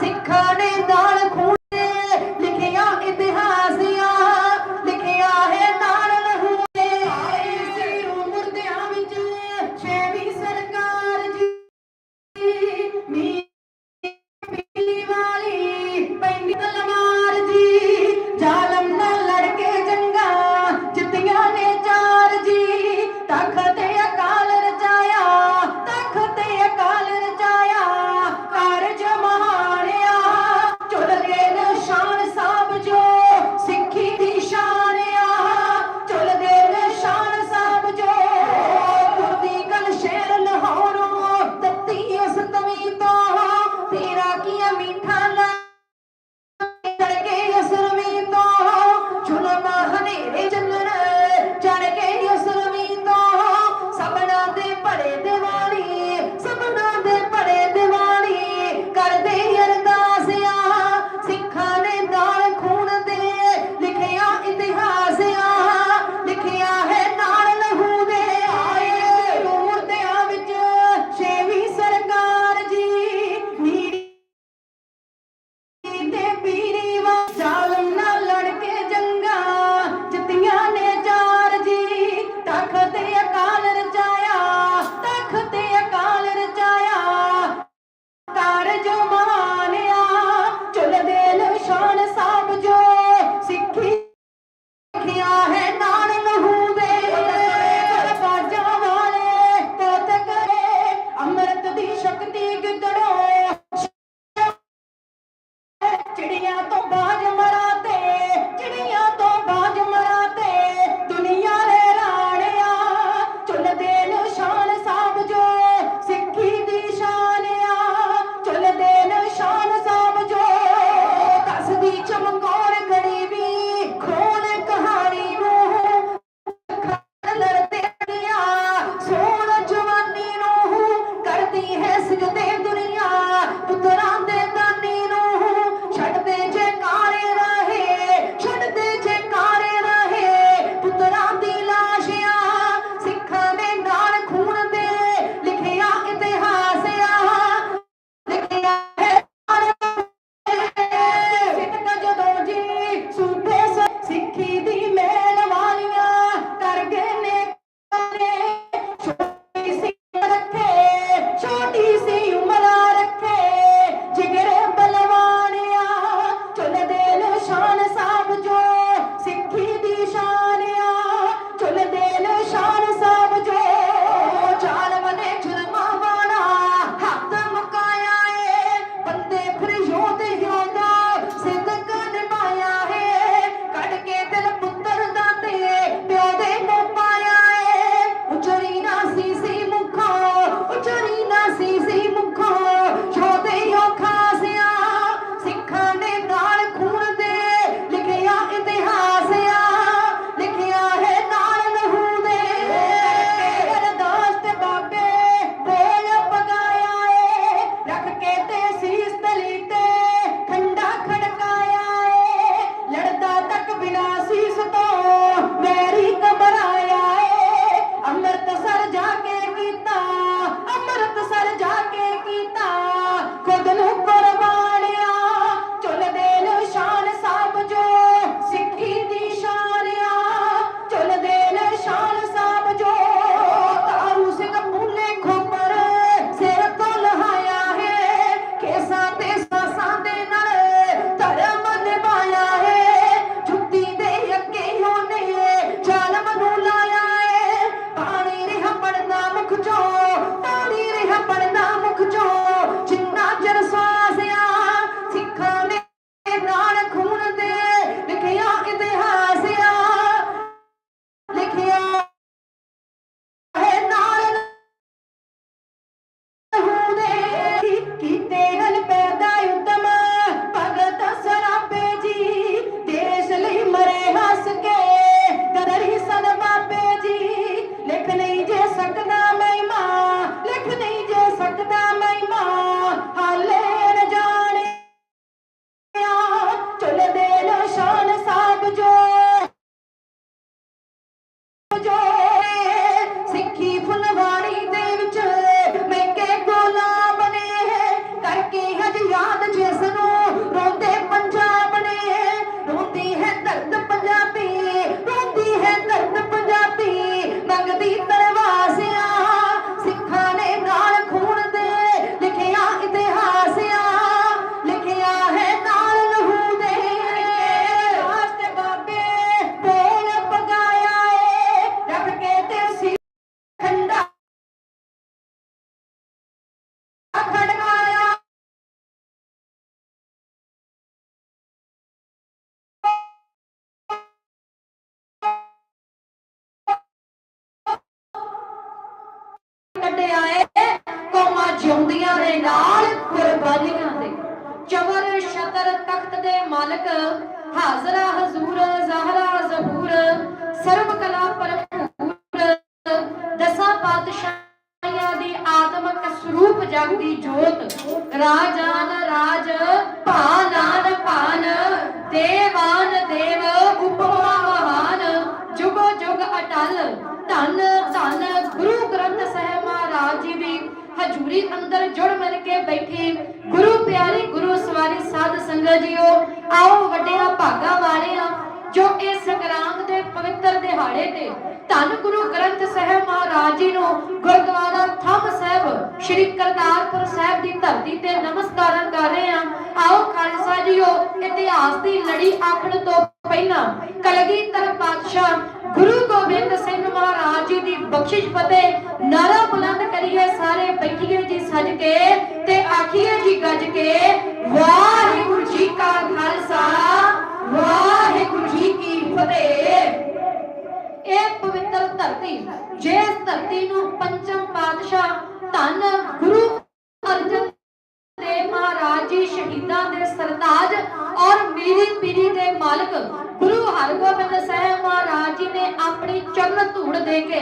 ਸਿੱਖਾਂ ਨੇ ਨਾਲ ਕੱਢਿਆ ਏ ਕੌਮਾਂ ਜਿਉਂਦੀਆਂ ਦੇ ਨਾਲ ਕੁਰਬਾਨੀਆਂ ਦੇ। ਚਵਰ ਸ਼ਤਰ ਤਖਤ ਦੇ ਮਾਲਕ, ਹਾਜ਼ਰਾ ਹਜ਼ੂਰ, ਜ਼ਹਰਾ ਜ਼ਹੂਰ, ਸਰਬ ਕਲਾ ਭਰਪੂਰ, ਦਸਾਂ ਪਾਤਸ਼ਾਹਾਂ ਦੀ ਆਤਮਕ ਸਰੂਪ ਜਗਦੀ ਜੋਤ ਰਾਜਾਨ ਰਾਜ ਭਾਨਾਨ ਭਾਨ, ਦੇਵਾਨ ਦੇਵ, ਉਪਮਾ ਮਹਾਨ, ਜੁਗੋ ਜੁਗ ਅਟਲ, ਧੰਨ ਧੰਨ ਗੁਰੂ ਗ੍ਰੰਥ ਸਾਹਿਬ ਮਹਾਰਾਜ ਜੀ ਦੀ ਅੰਦਰ ਜੁੜ ਮਿਲ ਕੇ ਬੈਠੇ। ਗੁਰੂ ਪਿਆਰੀ, ਗੁਰੂ ਸਵਾਰੀ ਸਾਧ ਸੰਗਤ ਜੀਓ, ਆਓ ਵੱਡਿਆਂ ਭਾਗਾ ਵਾਲਿਆਂ, ਜੋ ਇਸ ਸੰਗਰਾਮ ਦੇ ਪਵਿੱਤਰ ਦਿਹਾੜੇ ਤੇ ਧੰਨ ਗੁਰੂ ਗ੍ਰੰਥ ਸਾਹਿਬ ਮਹਾਰਾਜ ਜੀ ਨੂੰ ਗੁਰਦੁਆਰਾ ਥੰਮ ਸਾਹਿਬ, ਸ੍ਰੀ ਕਰਤਾਰਪੁਰ ਸਾਹਿਬ ਦੀ ਧਰਤੀ ਤੇ ਨਮਸਕਾਰਾਂ ਕਰ ਰਹੇ ਹਾਂ। ਆਓ ਖਾਲਸਾ ਜੀਓ, ਇਤਿਹਾਸ ਦੀ ਲੜੀ ਆਖਣ ਤੋਂ ਪਹਿਲਾਂ ਕਲਗੀਧਰ ਪਾਤਸ਼ਾਹ ਗੁਰੂ ਗੋਬਿੰਦ ਸਿੰਘ ਮਹਾਰਾਜ ਜੀ ਦੀ ਬਖਸ਼ਿਸ਼ ਫਤਿਹ, ਨਾਰਾ ਕੇ ਤੇ ਆਖੀਏ ਜੀ ਗੱਜ ਕੇ, ਵਾਹਿਗੁਰੂ ਜੀ ਕਾ ਖਾਲਸਾ, ਵਾਹਿਗੁਰੂ ਜੀ ਕੀ ਫਤਿਹ। ਇਹ ਪਵਿੱਤਰ ਧਰਤੀ, ਜਿਸ ਧਰਤੀ ਨੂੰ ਪੰਚਮ ਪਾਤਸ਼ਾਹ ਧੰਨ ਗੁਰੂ ਅਰਜਨ ਦੇਵ ਮਹਾਰਾਜ ਜੀ ਸ਼ਹੀਦਾਂ ਦੇ ਸਰਤਾਜ ਔਰ ਮੀਰੀ ਪੀਰੀ ਦੇ ਮਾਲਕ ਗੁਰੂ ਹਰਗੋਬਿੰਦ ਸਾਹਿਬ ਮਹਾਰਾਜ ਜੀ ਨੇ ਆਪਣੀ ਚਰਨ ਧੂੜ ਦੇ ਕੇ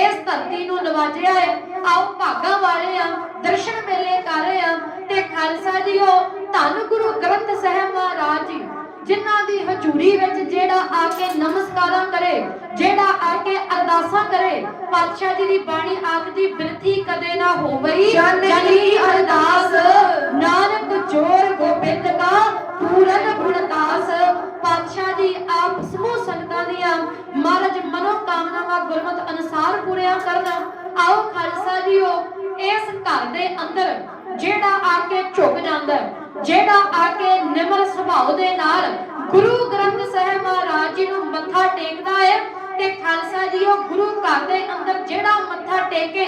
ਇਸ ਧਰਤੀ ਨੂੰ ਨਵਾਜਿਆ ਹੈ। ਆਓ ਭਾਗਾ ਜੀਓ ਧੰਨ ਗੁਰੂ ਗ੍ਰੰਥ ਸਾਹਿਬ ਮਹਾਰਾਜ ਜੀ ਜਿਨ੍ਹਾਂ ਦੀ ਹਜ਼ੂਰੀ ਵਿੱਚ ਜਿਹੜਾ ਆ ਕੇ ਨਮਸਕਾਰਾਂ ਕਰੇ ਜਿਹੜਾ ਆ ਕੇ ਅਰਦਾਸਾਂ ਕਰੇ ਪਾਤਸ਼ਾਹ ਜੀ ਦੀ ਬਾਣੀ ਆਖਦੀ ਬਿਰਥੀ ਕਦੇ ਨਾ ਹੋਵਈ। ਜਨ ਕੀ ਅਰਦਾਸ, ਨਾਨਕ ਜੋਰ ਗੋਬਿੰਦ ਕਾ ਪੂਰਨ ਗੁਣਦਾਸ ਪਾਤਸ਼ਾਹ ਜੀ ਆਪ ਸਮੂਹ ਸੰਗਤਾਂ ਦੀਆਂ ਮਹਾਰਾਜ ਮਨੋ ਕਾਮਨਾਵਾਂ ਗੁਰਮਤ ਅਨੁਸਾਰ ਪੂਰੀਆਂ ਕਰਨ। ਆਓ ਖਾਲਸਾ ਜੀਓ ਇਸ ਘਰ ਦੇ ਅੰਦਰ ਜਿਹੜਾ ਆ ਕੇ ਝੁਕ ਜਾਂਦਾ ਹੈ, ਜਿਹੜਾ ਆ ਕੇ ਨਿਮਰ ਸੁਭਾਅ ਦੇ ਨਾਲ ਗੁਰੂ ਗ੍ਰੰਥ ਸਾਹਿਬ ਮਹਾਰਾਜ ਜੀ ਨੂੰ ਮੱਥਾ ਟੇਕਦਾ ਹੈ ਤੇ ਖਾਲਸਾ ਜੀਓ ਗੁਰੂ ਘਰ ਦੇ ਅੰਦਰ ਜਿਹੜਾ ਮੱਥਾ ਟੇਕੇ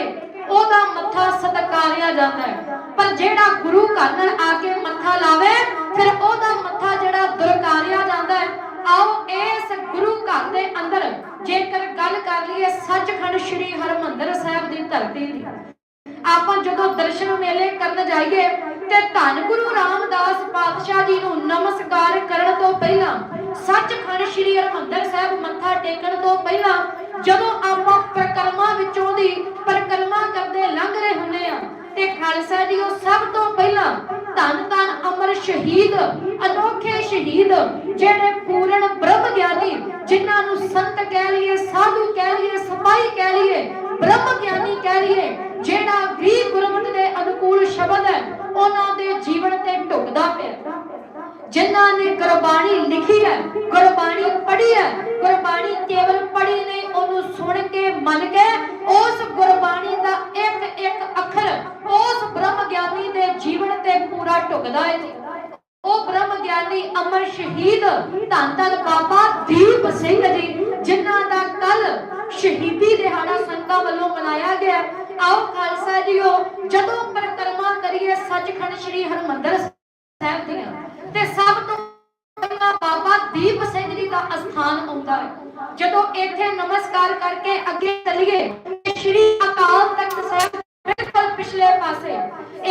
ਉਹਦਾ ਮੱਥਾ ਸਤਕਾਰਿਆ ਜਾਂਦਾ ਹੈ। ਪਰ ਜਿਹੜਾ ਗੁਰੂ ਘਰ ਨਾਲ ਆ ਕੇ ਮੱਥਾ ਲਾਵੇ ਫਿਰ ਉਹਦਾ ਮੱਥਾ ਜਿਹੜਾ ਦੁਰਕਾਰਿਆ ਜਾਂਦਾ ਹੈ। ਆਓ ਇਸ ਗੁਰੂ ਘਰ ਦੇ ਅੰਦਰ ਜੇਕਰ ਗੱਲ ਕਰ ਲਈਏ ਸੱਚਖੰਡ ਸ੍ਰੀ ਹਰਮੰਦਰ ਸਾਹਿਬ ਦੀ ਧਰਤੀ ਦੀ ਆਪਾਂ ਜਦੋਂ ਦਰਸ਼ਨ ਮੇਲੇ ਕਰਨ ਜਾਈਏ ਤੇ ਧੰਨ ਗੁਰੂ ਰਾਮਦਾਸ ਪਾਤਸ਼ਾਹ ਜੀ ਨੂੰ ਨਮਸਕਾਰ ਕਰਨ ਤੋਂ ਪਹਿਲਾਂ, ਸੱਚਖੰਡ ਸ੍ਰੀ ਹਰਿਮੰਦਰ ਸਾਹਿਬ ਮੱਥਾ ਟੇਕਣ ਤੋਂ ਪਹਿਲਾਂ, ਜਦੋਂ ਆਪਾਂ ਪ੍ਰਕਰਮਾਂ ਵਿੱਚੋਂ ਦੀ ਪ੍ਰਕਰਮਾ ਕਰਦੇ ਲੰਘ ਰਹੇ ਹੁੰਦੇ ਆ ਤੇ ਖਾਲਸਾ ਜੀ ਉਹ ਸਭ ਤੋਂ ਪਹਿਲਾਂ ਧੰਨ ਧੰਨ ਅਮਰ ਸ਼ਹੀਦ, ਅਨੋਖੇ ਸ਼ਹੀਦ, ਜਿਹੜੇ ਪੂਰਨ ਬ੍ਰਹਮ ਗਿਆਨੀ, ਜਿਨ੍ਹਾਂ ਨੂੰ ਸੰਤ ਕਹਿ ਲਈਏ, ਸਾਧੂ ਕਹਿ ਲਈਏ, ਸਿਪਾਹੀ ਕਹਿ ਲਈਏ, ਬ੍ਰਹਮ ਗਿਆਨੀ ਕਹਿ ਲਈਏ ਜਿਹੜਾ ਵੀ ਗੁਰਮਤਿ ਦੇ ਅਨੁਕੂਲ ਸ਼ਬਦ ਹੈ, ਉਹਨਾਂ ਦੇ ਜੀਵਨ ਤੇ ਢੁਕਦਾ ਪਿਆ ਜਿਨ੍ਹਾਂ ਨੇ ਗੁਰਬਾਣੀ ਲਿਖੀ ਹੈ, ਗੁਰਬਾਣੀ ਪੜ੍ਹੀ ਹੈ, ਗੁਰਬਾਣੀ ਕੇਵਲ ਪੜ੍ਹੀ ਨਹੀਂ, ਉਹਨੂੰ ਸੁਣ ਕੇ ਮੰਨ ਕੇ ਉਸ ਗੁਰਬਾਣੀ ਦਾ ਇੱਕ ਇੱਕ ਅੱਖਰ ਉਸ ਬ੍ਰਹਮ ਗਿਆਨੀ ਦੇ ਜੀਵਨ ਤੇ ਪੂਰਾ ਢੁਕਦਾ ਹੈ ਉਹ ਬ੍ਰਹਮ ਗਿਆਨੀ ਅਮਰ ਸ਼ਹੀਦ ਧੰਨ ਧੰਨ ਬਾਬਾ ਦੀਪ ਸਿੰਘ ਜੀ, ਜਿਨ੍ਹਾਂ ਦਾ ਕੱਲ ਸ਼ਹੀਦੀ ਦਿਹਾੜਾ ਸੰਤਾਂ ਵੱਲੋਂ ਮਨਾਇਆ ਗਿਆ ਆਓ ਖਾਲਸਾ ਜੀਓ, ਜਦੋਂ ਪਰਿਕਰਮਾ ਕਰੀਏ ਸੱਚਖੰਡ ਸ੍ਰੀ ਹਰਮੰਦਰ ਸਾਹਿਬ ਦੀਆਂ, ਤੇ ਸਭ ਤੋਂ ਪਹਿਲਾਂ ਬਾਬਾ ਦੀਪ ਸਿੰਘ ਜੀ ਦਾ ਅਸਥਾਨ ਆਉਂਦਾ ਹੈ। ਜਦੋਂ ਇੱਥੇ ਨਮਸਕਾਰ ਕਰਕੇ ਅੱਗੇ ਚੱਲੀਏ ਸ੍ਰੀ ਅਕਾਲ ਤਖਤ ਸਾਹਿਬ ਬਿਲਕੁਲ ਪਿਛਲੇ ਪਾਸੇ,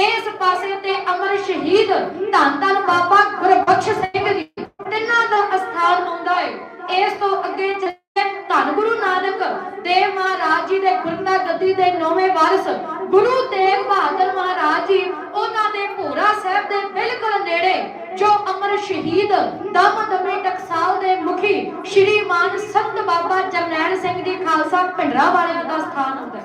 ਇਸ ਪਾਸੇ ਤੇ ਅਮਰ ਸ਼ਹੀਦ ਧੰਨ ਧੰਨ ਬਾਬਾ ਗੁਰਬਖਸ਼ ਸਿੰਘ ਜੀ ਤਿੰਨਾਂ ਦਾ ਅਸਥਾਨ ਆਉਂਦਾ ਹੈ। ਇਸ ਤੋਂ ਅੱਗੇ ਧੰਨ ਗੁਰੂ ਨਾਨਕ ਦੇਵ ਮਹਾਰਾਜ ਜੀ ਦੇ ਗੁਰਤਾ ਗੱਦੀ ਦੇ ਨੌਵੇਂ ਵਾਰਿਸ, ਗੁਰੂ ਤੇਗ ਬਹਾਦਰ ਮਹਾਰਾਜ ਜੀ ਉਹਨਾਂ ਦੇ ਭੋਰਾ ਸਾਹਿਬ ਦੇ ਬਿਲਕੁਲ ਨੇੜੇ, ਜੋ ਅਮਰ ਸ਼ਹੀਦ ਦਮ ਦਮੇ ਟਕਸਾਲ ਦੇ ਮੁਖੀ ਸ਼੍ਰੀ ਮਾਨ ਸੰਤ ਬਾਬਾ ਜਰਨੈਲ ਸਿੰਘ ਜੀ ਖਾਲਸਾ ਭਿੰਡਰਾ ਵਾਲਿਆਂ ਦਾ ਸਥਾਨ ਹੁੰਦਾ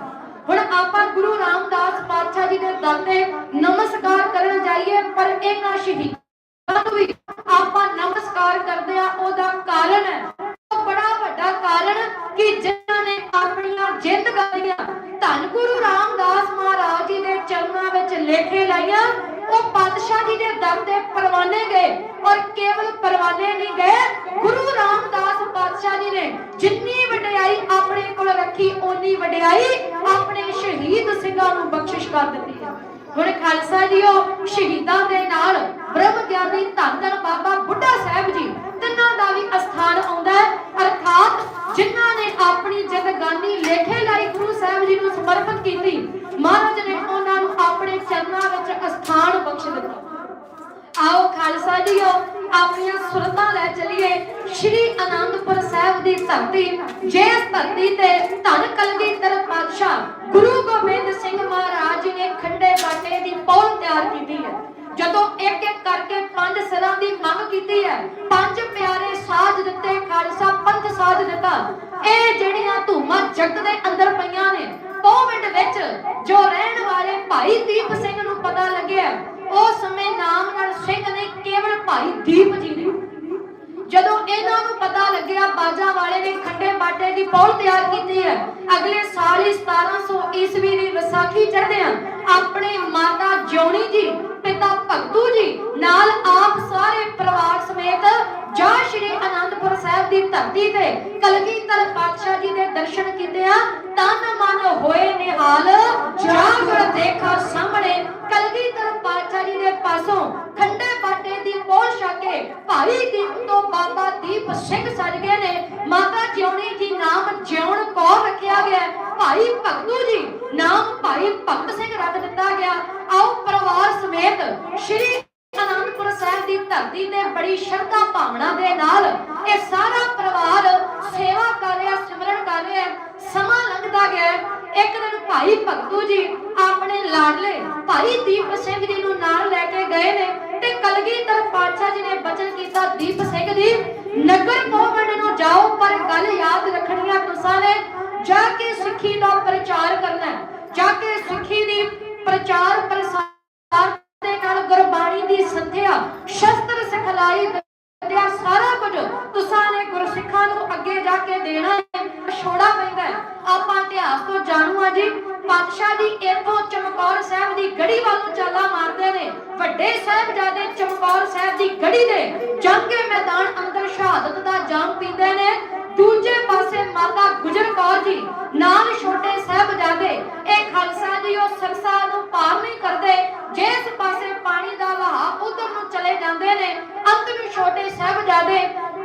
ਹੁਣ ਆਪਾਂ ਗੁਰੂ ਰਾਮਦਾਸ ਪਾਤਸ਼ਾਹ ਜੀ ਦੇ ਦਰ ਤੇ ਨਮਸਕਾਰ ਕਰਨ ਜਾਈਏ, ਪਰ ਇਹਨਾਂ ਸ਼ਹੀਦਾਂ ਨੂੰ ਵੀ ਆਪਾਂ ਨਮਸਕਾਰ ਕਰਦੇ ਆ ਉਹਦਾ ਕਾਰਨ ਹੈ ਉਹ ਬੜਾ ਵੱਡਾ ਕਾਰਨ ਕਿ ਜਿਨ੍ਹਾਂ ਨੇ ਆਪਣੀਆਂ ਜ਼ਿੰਦਗੀਆਂ ਧੰਨ ਗੁਰੂ ਰਾਮਦਾਸ ਮਹਾਰਾਜ ਜੀ ਦੇ ਚਰਨਾਂ ਵਿੱਚ ਲੇਖੇ ਲਾਈਆਂ, ਉਹ ਪਾਤਸ਼ਾਹ ਜੀ ਦੇ ਦਰ ਤੇ ਪਰਵਾਨੇ ਗਏ ਔਰ ਕੇਵਲ ਪਰਵਾਨੇ ਨਹੀਂ ਗਏ, ਗੁਰੂ ਰਾਮਦਾਸ ਪਾਤਸ਼ਾਹ ਜੀ ਨੇ ਜਿੰਨੀ ਵਡਿਆਈ ਆਪਣੇ ਕੋਲ ਰੱਖੀ, ਓਨੀ ਵਡਿਆਈ ਆਪਣੇ ਸ਼ਹੀਦ ਸਿੰਘਾਂ ਨੂੰ ਬਖਸ਼ਿਸ਼ ਕਰ ਦਿੱਤੀ ਹੁਣ ਖਾਲਸਾ ਜੀਓ, ਸ਼ਹੀਦਾਂ ਦੇ ਨਾਲ ਬ੍ਰਹਮ ਗਿਆਨੀ ਧੰਨ ਧੰਨ ਬਾਬਾ ਬੁੱਢਾ ਸਾਹਿਬ ਜੀ, ਤਿੰਨਾਂ ਦਾ ਵੀ ਅਸਥਾਨ ਆਉਂਦਾ ਹੈ। ਅਰਥਾਤ ਜਿਨ੍ਹਾਂ ਨੇ ਆਪਣੀ ਜਗਗਾਨੀ ਲੇਖੇ ਲਈ ਗੁਰੂ ਸਾਹਿਬ ਜੀ ਨੂੰ ਸਮਰਪਿਤ ਕੀਤੀ, ਮਹਾਰਾਜ ਨੇ ਉਹਨਾਂ ਨੂੰ ਆਪਣੇ ਚਰਨਾਂ ਵਿੱਚ ਸਥਾਨ ਬਖਸ਼ ਦਿੱਤਾ। ਆਓ ਖਾਲਸਾ ਜੀਓ, ਆਪਣੀਆਂ ਸੁਰਤਾਂ ਲੈ ਚਲੀਏ ਸ਼੍ਰੀ ਅਨੰਦਪੁਰ ਸਾਹਿਬ ਦੀ ਧਰਤੀ ਜੇ ਧਰਤੀ ਤੇ ਧੰਨ ਕਲਗੀਧਰ ਪਾਤਸ਼ਾਹ ਗੁਰੂ ਗੋਬਿੰਦ ਸਿੰਘ ਮਹਾਰਾਜ ਨੇ ਖੰਡੇ ਬਾਟੇ ਦੀ ਪੌਲ ਤਿਆਰ ਕੀਤੀ ਹੈ। ਜਦੋਂ ਇੱਕ ਇੱਕ ਕਰਕੇ ਪੰਜ ਸਿਰਾਂ ਦੀ ਮੰਗ ਕੀਤੀ ਹੈ, ਪੰਜ ਪਿਆਰੇ ਸਾਜ ਦਿੱਤੇ, ਖਾਲਸਾ ਪੰਥ ਸਾਜ ਦਿੱਤਾ। ਇਹ ਜਿਹੜੀਆਂ ਧੂਮਾਂ ਜਗਤ ਦੇ ਅੰਦਰ ਪਈਆਂ ਨੇ ਪੌਵਿੰਡ ਵਿੱਚ ਜੋ ਰਹਿਣ ਵਾਲੇ ਭਾਈ ਦੀਪ ਸਿੰਘ ਨੂੰ ਪਤਾ ਲੱਗਿਆ ਉਸ ਸਮੇਂ ਨਾਮ ਨਾਲ ਸਿੰਘ ਨੇ ਕੇਵਲ ਭਾਈ ਦੀਪ ਜੀ ਨੇ। ਜਦੋਂ ਇਹਨਾਂ ਨੂੰ ਪਤਾ ਲੱਗਿਆ, ਬਾਜਾ ਵਾਲੇ ਨੇ ਖੰਡੇ ਬਾਟੇ ਦੀ ਪੌਲ ਤਿਆਰ ਕੀਤੀ ਹੈ, ਅਗਲੇ ਸਾਲ ਹੀ 1700 ਈਸਵੀ ਦੀ ਵਿਸਾਖੀ ਚੜ੍ਹਦੇ ਆ ਆਪਣੇ ਮਾਤਾ ਜਿਉਣੀ ਜੀ ਪਿਤਾ ਭਗਤੂ ਜੀ ਨਾਲ ਆਪ ਸਾਰੇ ਪਰਿਵਾਰ ਸਮੇਤ ਜਾ ਸ਼੍ਰੀ ਅਨੰਦਪੁਰ ਸਾਹਿਬ ਦੀ ਧਰਤੀ ਤੇ ਕਲਗੀਧਰ ਪਾਤਸ਼ਾਹ ਜੀ ਦੇ ਦਰਸ਼ਨ ਕੀਤੇ ਆ। ਤਨ ਮਨ ਹੋਏ ਨਿਹਾਲ, ਜਾਗਰ ਦੇਖਾ ਸਾਹਮਣੇ ਕਲਗੀਧਰ ਪਾਤਸ਼ਾਹ ਜੀ ਦੇ ਪਾਸੋਂ ਖੰਡੇ ਬਾਟੇ ਦੀ ਪੋਲ ਛਕੇ ਭਾਈ ਦੀਪ ਤੋਂ ਬਾਬਾ ਦੀਪ ਸਿੰਘ ਸਜ ਗਏ ਨੇ। ਮਾਤਾ ਜਿਉਣੀ ਜੀ ਨਾਮ ਜਿਉਣ ਗਿਆ। ਭਾਈ ਭਗਤੂ ਜੀ, ਨਾਮ ਭਾਈ ਭਗਤ ਸਿੰਘ ਰੱਖ ਦਿੱਤਾ ਗਿਆ। ਆਓ ਪਰਿਵਾਰ ਸਮੇਤ ਸ਼੍ਰੀ ਅਨੰਦਪੁਰ ਸਾਹਿਬ ਦੀ ਧਰਤੀ ਤੇ ਬੜੀ ਸ਼ਰਧਾ ਭਾਵਨਾ ਦੇ ਨਾਲ ਇਹ ਸਾਰਾ ਪਰਿਵਾਰ ਸੇਵਾ ਕਰ ਰਿਹਾ, ਸਿਮਰਨ ਕਰ ਰਿਹਾ ਸਮਾਂ ਲੰਘਦਾ ਗਿਆ ਇੱਕ ਦਿਨ ਭਾਈ ਭਗਤੂ ਜੀ ਆਪਣੇ ਲਾਡਲੇ ਭਾਈ ਦੀਪ ਸਿੰਘ ਜੀ ਨੂੰ ਨਾਲ ਲੈ ਕੇ ਗਏ ਨੇ ਤੇ ਕਲਗੀਧਰ ਪਾਤਸ਼ਾਹ ਜੀ ਨੇ ਬਚਨ ਕੀਤਾ ਦੀਪ ਸਿੰਘ ਦੀ ਨਗਰ ਪੋਵੰਡ ਨੂੰ ਜਾਓ ਪਰ ਗੱਲ ਯਾਦ ਰੱਖਣੀਆਂ ਤੁਸਾਂ ਨੇ ਜਾ ਕੇ ਸਿੱਖੀ ਦਾ ਪ੍ਰਚਾਰ ਕਰਨਾ ਹੈ। ਜਾ ਕੇ ਸਿੱਖੀ ਦੀ ਪ੍ਰਚਾਰ ਪ੍ਰਸਾਰ ਦੇ ਨਾਲ ਗੁਰਬਾਣੀ ਦੀ ਸੰਥਿਆ ਸ਼ਸਤਰ ਸਿਖਲਾਈ ਵਿਦਿਆ ਸਾਰਾ ਕੁਝ ਤੁਸਾਂ ਨੇ ਗੁਰਸਿੱਖਾਂ ਨੂੰ ਅੱਗੇ ਜਾ ਕੇ ਦੇਣਾ ਹੈ। ਛੋੜਾ ਪੈਂਦਾ ਆਪਾਂ ਇਤਿਹਾਸ ਤੋਂ ਜਾਣੂ ਆ ਜੀ, ਪਾਤਸ਼ਾਹ ਜੀ ਇੱਥੋਂ ਚਮਕੌਰ ਸਾਹਿਬ ਦੀ ਗੜੀ ਵੱਲ ਨੂੰ ਚਾਲਾ ਮਾਰਦੇ ਨੇ। ਵੱਡੇ ਸਾਹਿਬਜ਼ਾਦੇ ਚਮਕੌਰ ਸਾਹਿਬ ਦੀ ਗੜੀ ਦੇ ਜੰਗ ਦੇ ਮੈਦਾਨ ਅੰਦਰ ਸ਼ਹਾਦਤ ਦਾ ਜਾਮ ਨਾਲ ਛੋਟੇ ਸਾਹਿਬਜ਼ਾਦੇ ਇਹ ਖਾਲਸਾ ਜੀ ਉਹ ਸਰਸਾ ਨੂੰ ਪਾਰ ਨਹੀਂ ਕਰਦੇ। ਜਿਸ ਪਾਸੇ ਪਾਣੀ ਦਾ ਵਹਾਅ ਉਧਰ ਨੂੰ ਚਲੇ ਜਾਂਦੇ ਨੇ, ਅੰਤ ਨੂੰ ਛੋਟੇ ਸਾਹਿਬਜ਼ਾਦੇ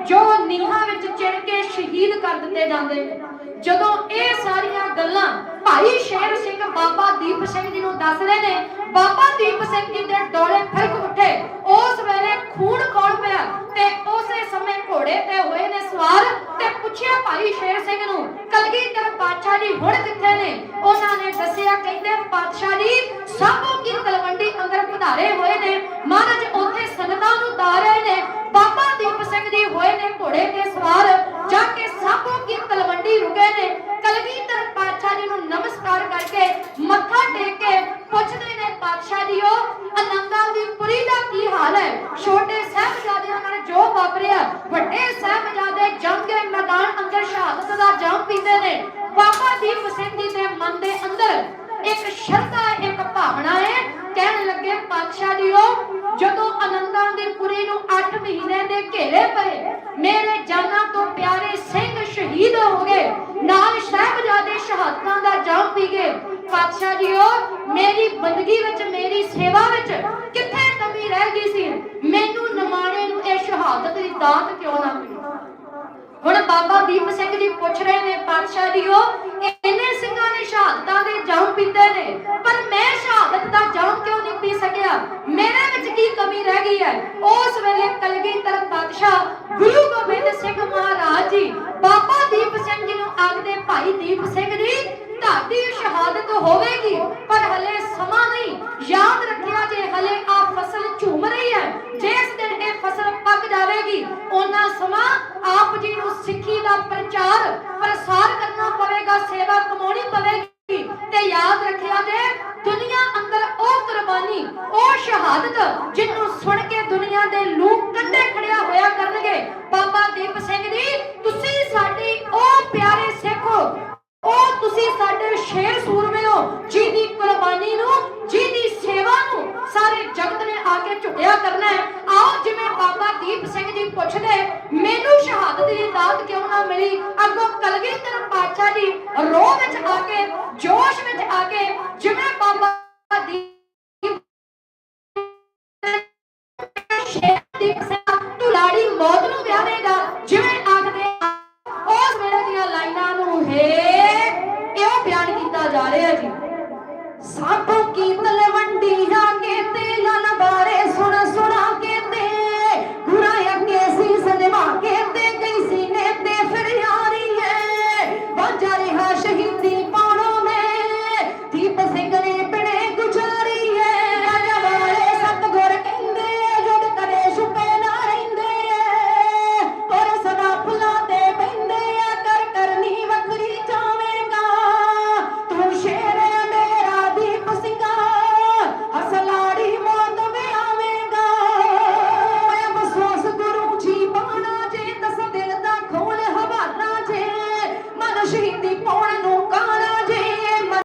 ਜੋ ਨੀਹਾਂ ਵਿੱਚ ਚਿਣ ਕੇ ਸ਼ਹੀਦ ਕਰ ਦਿੱਤੇ ਜਾਂਦੇ ਨੇ। ਜਦੋਂ ਇਹ ਸਾਰੀਆਂ ਗੱਲਾਂ ਭਾਈ ਸ਼ੇਰ ਸਿੰਘ ਬਾਬਾ ਦੀਪ ਸਿੰਘ ਜੀ ਨੂੰ ਦੱਸਦੇ ਨੇ, ਬਾਬਾ ਦੀਪ ਸਿੰਘ ਜੀ ਦੇ ਡੋਲੇ ਫਿਰਕ ਉੱਠੇ। ਉਸ ਵੇਲੇ ਖੂਨ ਖੋਲ ਪਿਆ? ਤੇ ਉਸੇ ਸਮੇਂ ਘੋੜੇ ਤੇ ਹੋਏ ਨੇ ਸਵਾਰ, ਤੇ ਭਾਈ ਸ਼ੇਰ ਸਿੰਘ ਨੂੰ, ਕਲਗੀਧਰ ਪਾਤਸ਼ਾਹ ਜੀ ਹੁਣ ਕਿੱਥੇ ਨੇ? ਉਹਨਾਂ ਨੇ ਦੱਸਿਆ, ਕਹਿੰਦੇ ਪਾਤਸ਼ਾਹ ਜੀ, ਸਾਬੋ ਕੀ ਤਲਵੰਡੀ ਅੰਦਰ ਪਧਾਰੇ ਹੋਏ ਨੇ। ਮਹਾਰਾਜ, ਉੱਥੇ ਸੰਗਤਾਂ ਨੂੰ ਦਾ ਰਹੇ ਨੇ। ਬਾਬਾ ਸਿੰਘ ਜੀ ਹੋਏ ਨੇ, ਘੋੜੇ ਤੇ ਸਵਾਰ, ਜਾ ਕੇ ਸਾਬੋ ਕੀ ਤਲਵੰਡੀ ਰੁਕੇ ਨੇ। ਕਲਗੀਧਰ ਪਾਤਸ਼ਾਹ ਜੀ ਨੂੰ ਨਮਸਕਾਰ ਕਰਕੇ ਮੱਥਾ ਟੇਕ ਕੇ ਪੁੱਛਦੇ ਨੇ ਪਾਤਸ਼ਾਹ ਜੀ ਅਨੰਦਾਂ ਦੀ ਪੁਰੀ ਦਾ ਕੀ ਹਾਲ ਹੈ? ਛੋਟੇ ਸਾਹਿਬਜ਼ਾਦਿਆਂ ਨਾਲ ਜੋ ਵਾਪਰਿਆ, ਵੱਡੇ ਸਾਹਿਬਜ਼ਾਦੇ ਜੰਗ ਮੈਦਾਨ ਅੰਦਰ ਸ਼ਹਾਦਤ ਦਾ ਜਾਮ ਪੀਂਦੇ ਨੇ। ਬਾਬਾ ਦੀਪ ਸਿੰਘ ਜੀ ਦੇ ਮਨ ਦੇ ਅੰਦਰ ਇੱਕ ਸ਼ਰਧਾ ਕਹਿਣ ਲੱਗੇ, ਪਾਤਸ਼ਾਹ ਜੀ ਉਹ ਜਦੋਂ ਅਨੰਦਾਂ ਦੀ ਪੁਰੀ ਨੂੰ 8 ਮਹੀਨੇ ਦੇ ਘੇਰੇ ਪਏ, ਮੇਰੇ ਜਾਨਾਂ ਤੋਂ ਪਿਆਰੇ ਸਿੰਘ ਸ਼ਹੀਦ ਹੋ ਗਏ, ਨਾਲ ਸਾਹਿਬਜ਼ਾਦੇ ਸ਼ਹਾਦਤਾਂ ਦਾ ਜਾਮ ਪੀ ਗਏ। ਪਾਤਸ਼ਾਹ ਜੀ ਮੇਰੀ ਬੰਦਗੀ ਵਿੱਚ, ਮੇਰੀ ਸੇਵਾ ਵਿੱਚ ਕਿੱਥੇ ਕਮੀ ਰਹਿ ਗਈ ਸੀ? ਮੈਨੂੰ ਨਮਾਣੇ ਨੂੰ ਇਹ ਸ਼ਹਾਦਤ ਦੀ ਦਾਤ ਕਿਉਂ ਨਾ ਮਿਲੀ? ਹੁਣ ਬਾਬਾ ਦੀਪ ਸਿੰਘ ਜੀ ਪੁੱਛ ਰਹੇ ਨੇ, ਪਾਤਸ਼ਾਹ ਜੀ ਉਹ ਇੰਨੇ ਸਿੰਘਾਂ ਨੇ ਸ਼ਹਾਦਤਾਂ ਦੇ ਜਾਮ ਪੀਤੇ ਨੇ, ਪਰ ਮੈਂ ਸ਼ਹਾਦਤ ਦਾ ਜਾਮ ਕਿਉਂ ਨਹੀਂ ਪੀ ਸਕਿਆ? ਮੇਰੇ ਵਿੱਚ ਕੀ ਕਮੀ ਰਹਿ ਗਈ ਹੈ? ਉਸ ਵੇਲੇ ਕਲਗੀਧਰ ਪਾਤਸ਼ਾਹ ਗੁਰੂ ਗੋਬਿੰਦ ਸਿੰਘ ਮਹਾਰਾਜ ਜੀ, ਬਾਬਾ ਦੀਪ ਸਿੰਘ ਜੀ ਨੂੰ ਆਖਦੇ, ਭਾਈ ਦੀਪ ਸਿੰਘ ਜੀ, ਤੁਹਾਡੀ ਸ਼ਹਾਦਤ ਹੋਵੇਗੀ, ਪਰ ਹਲੇ ਸਮਾਂ ਨਹੀਂ। ਯਾਦ ਰੱਖਿਆ ਜੇ ਹਲੇ ਆ ਫਸਲ ਝੂਮ ਰਹੀ ਹੈ, ਜਿਸ ਦਿਨ ਇਹ ਫਸਲ ਪੱਕ ਜਾਵੇਗੀ ਉਹਨਾਂ ਸਮਾਂ ਆਪ ਜੀ ਨੂੰ ਸਿੱਖੀ ਦਾ ਪ੍ਰਚਾਰ, ਪ੍ਰਸਾਰ ਕਰਨਾ ਪਵੇਗਾ ਸੇਵਾ ਕਮਾਉਣੀ ਪਵੇਗੀ ਤੇ ਯਾਦ ਰੱਖਿਆ ਜੇ ਦੁਨੀਆ ਅੰਦਰ ਉਹ ਕੁਰਬਾਨੀ ਉਹ ਸ਼ਹਾਦਤ ਜਿਹਨੂੰ ਸੁਣ ਕੇ ਦੁਨੀਆ ਦੇ ਲੋਕ ਕੰਡੇ ਖੜਿਆ ਹੋਇਆ ਕਰਨਗੇ ਬਾਬਾ ਦੀਪ ਸਿੰਘ ਜੀ ਤੁਸੀਂ ਸਾਡੀ ਉਹ ਪਿਆਰੇ ਸਿੱਖ ਹੋ ਉਹ ਤੁਸੀਂ ਸਾਡੇ ਸ਼ੇਰ ਸੂਰਮੇ ਹੋ ਜਿਹਦੀ ਕੁਰਬਾਨੀ ਨੂੰ ਜਿਹਦੀ ਸੇਵਾ ਨੂੰ ਸਾਰੇ ਜਗਤ ਨੇ ਆ ਕੇ ਝੁਕਿਆ ਕਰਨਾ ਹੈ ਆਓ ਜਿਵੇਂ ਬਾਬਾ ਦੀਪ ਸਿੰਘ ਜੀ ਪੁੱਛਦੇ ਮੈਨੂੰ ਸ਼ਹਾਦਤ ਦੀ ਦਾਤ ਕਿਉਂ ਨਾ ਮਿਲੀ ਅੱਗੋਂ ਕਲਗੀਧਰ ਪਾਤਸ਼ਾਹ ਜੀ ਰੋਹ ਵਿੱਚ ਆ ਕੇ ਜੋਸ਼ ਵਿੱਚ ਆ